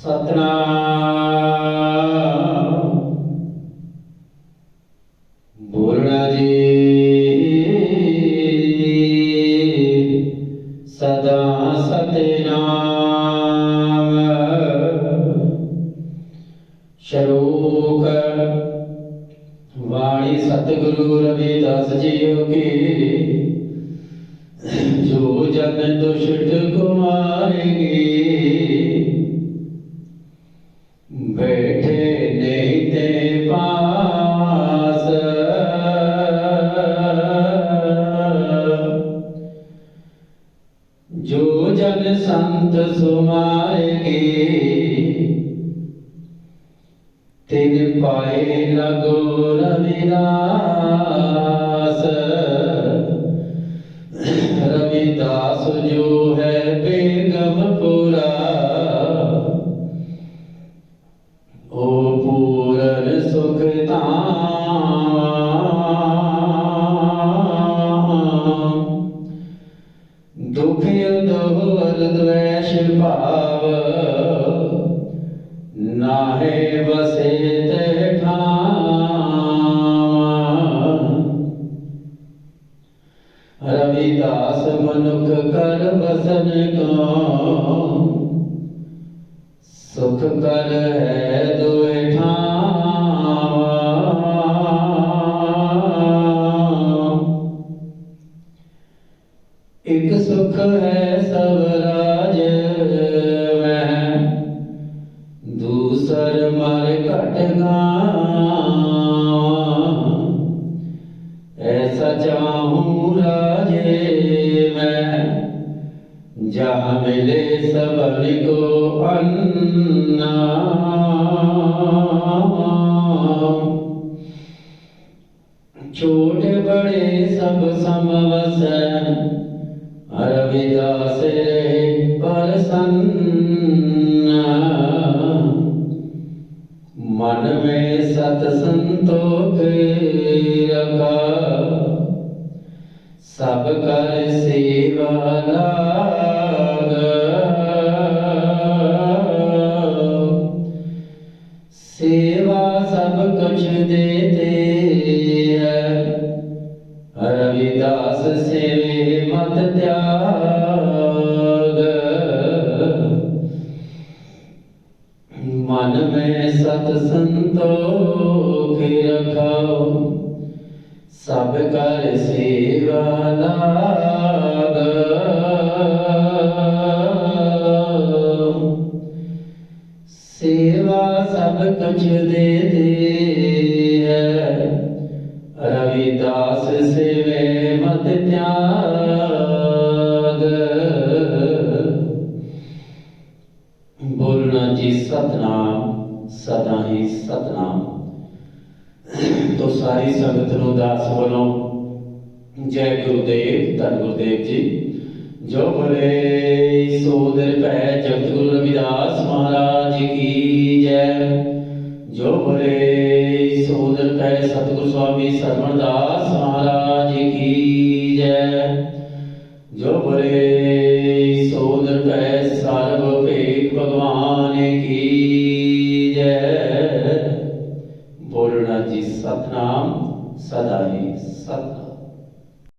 ਸਤਨਾਮ। ਬੋਲਣਾ ਜੀ। ਸਦਾ ਸਤਨਾਮ। ਸ਼ਲੋਕ। ਵਾਣੀ ਸਤਿਗੁਰੂ ਰਵਿਦਾਸ ਜੀਓ ਕੀ। ਜੋ ਜਨ ਦੁਸ਼ਟ ਕੁਮਾਰੇਗੀ ਸੁਮਾਰੇਗੀ ਤਿਨ ਪਾਏ ਲਗੋ ਰਵਿਦਾਸ ਰਵਿਦਾਸ ਦ્વੈਸ਼ ਭਾਵ ਨਾਹੇ ਬਸੇ ਤੇ ਠਾਮ ਰਵਿਦਾਸ ਮਨੁਖ ਕਰ ਬਸਨ ਕੋ ਸੁਖ ਕਰ ਹੈ ਦੋ जा मिले सबन को अन्ना छोटे बड़े सब समवस अरविदा से रहे प्रसन्ना मन में सत संतोष रखा सब कर सेवा ला ਸਭ ਕੁਛ ਦੇਤੇ ਹੈ ਰਵਿਦਾਸ ਸੇਵੇ ਮਤ ਤਿਆਗ। ਮਨ ਮੈਂ ਸਤ ਸੰਤੋਖ ਰਖਾਓ ਸਭ ਕਰ ਸੇਵਾ ਲਾਗ रच देते है। रविदास सेवे मत त्याग। बोलना जी, सतनाम सदा ही सतनाम। तो सारी संगत नु दास बोलो जय गुरुदेव, धन गुरुदेव जी। जो बोले सोदर पै, जगत गुरु रविदास महाराज की जय। ਜੋ ਬੋਲੇ ਸੋ ਦਰ ਸਤਿਗੁਰ ਸਵਾਮੀ ਸਰਵਣਦਾਸ ਮਹਾਰਾਜ ਕੀ ਜੈ। ਜੋ ਬੋਲੇ ਸੋ ਦਰ ਸਰਬ ਭੇਖ ਭਗਵਾਨ ਕੀ ਜੈ। ਬੋਲਣਾ ਜੀ ਸਤਨਾਮ, ਸਦਾ ਹੀ